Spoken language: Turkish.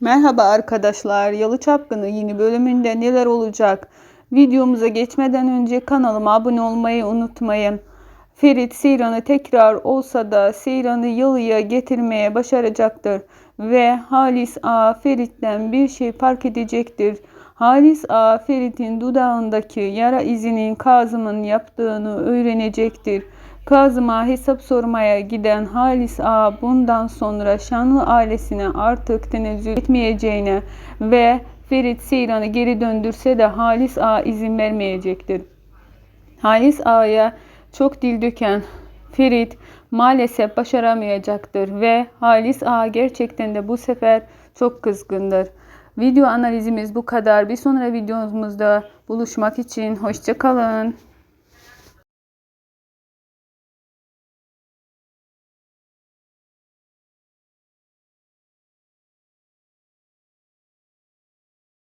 Merhaba arkadaşlar. Yalı Çapkını yeni bölümünde neler olacak? Videomuza geçmeden önce kanalıma abone olmayı unutmayın. Ferit Seyran'ı tekrar olsa da Seyran'ı Yalı'ya getirmeye başaracaktır. Ve Halis A Ferit'ten bir şey fark edecektir. Halis A Ferit'in dudağındaki yara izinin Kazım'ın yaptığını öğrenecektir. Kazım'a hesap sormaya giden Halis Ağa bundan sonra Şanlı ailesine artık tenezzül etmeyeceğine ve Ferit Seyran'ı geri döndürse de Halis Ağa izin vermeyecektir. Halis Ağa'ya çok dil döken Ferit maalesef başaramayacaktır ve Halis Ağa gerçekten de bu sefer çok kızgındır. Video analizimiz bu kadar. Bir sonraki videomuzda buluşmak için hoşçakalın.